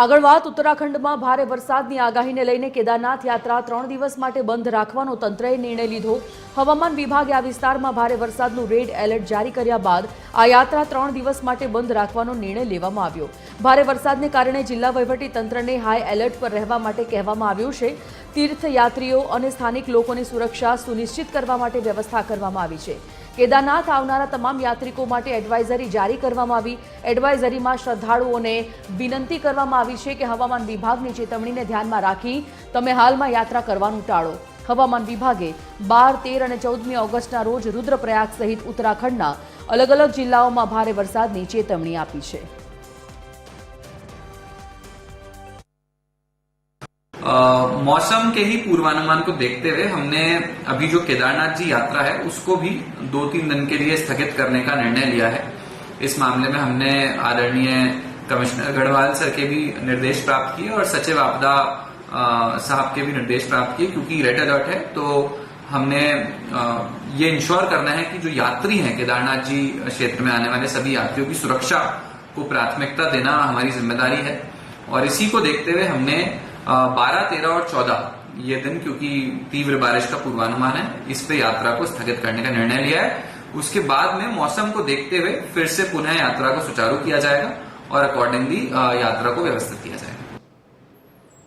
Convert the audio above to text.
આગળ વાત, ઉત્તરાખંડમાં ભારે વરસાદની આગાહીને લઈને કેદારનાથ યાત્રા ત્રણ દિવસ માટે બંધ રાખવાનો તંત્રએ નિર્ણય લીધો. હવામાન વિભાગે આ વિસ્તારમાં ભારે વરસાદનું રેડ એલર્ટ જારી કર્યા બાદ આ યાત્રા ત્રણ દિવસ માટે બંધ રાખવાનો નિર્ણય લેવામાં આવ્યો. ભારે વરસાદને કારણે જિલ્લા તંત્રને હાઈ એલર્ટ પર રહેવા માટે કહેવામાં આવ્યું છે. તીર્થયાત્રીઓ અને સ્થાનિક લોકોની સુરક્ષા સુનિશ્ચિત કરવા માટે વ્યવસ્થા કરવામાં આવી છે. કેદારનાથ આવનારા તમામ યાત્રિકો માટે એડવાઇઝરી જારી કરવામાં આવી. એડવાઇઝરીમાં શ્રદ્ધાળુઓને વિનંતી કરવામાં આવી છે કે હવામાન વિભાગની ચેતવણીને ધ્યાનમાં રાખી તમે હાલમાં યાત્રા કરવાનું ટાળો. હવામાન વિભાગે બાર, તેર અને ચૌદમી ઓગસ્ટના રોજ રુદ્રપ્રયાગ સહિત ઉત્તરાખંડના અલગ અલગ જિલ્લાઓમાં ભારે વરસાદની ચેતવણી આપી છે. मौसम के ही पूर्वानुमान को देखते हुए हमने अभी जो केदारनाथ जी यात्रा है, उसको भी दो तीन दिन के लिए स्थगित करने का निर्णय लिया है। इस मामले में हमने आदरणीय कमिश्नर गढ़वाल सर के भी निर्देश प्राप्त किए और सचिव आपदा साहब के भी निर्देश प्राप्त किए, क्योंकि रेड अलर्ट है तो हमने ये इंश्योर करना है कि जो यात्री हैं, केदारनाथ जी क्षेत्र में आने वाले सभी यात्रियों की सुरक्षा को प्राथमिकता देना हमारी ज़िम्मेदारी है। और इसी को देखते हुए हमने बारह, तेरह और चौदह ये दिन, क्योंकि तीव्र बारिश का पूर्वानुमान है, इस पे यात्रा को स्थगित करने का निर्णय लिया है। उसके बाद में मौसम को देखते हुए फिर से पुनः यात्रा को सुचारू किया जाएगा और अकॉर्डिंगली यात्रा को व्यवस्थित किया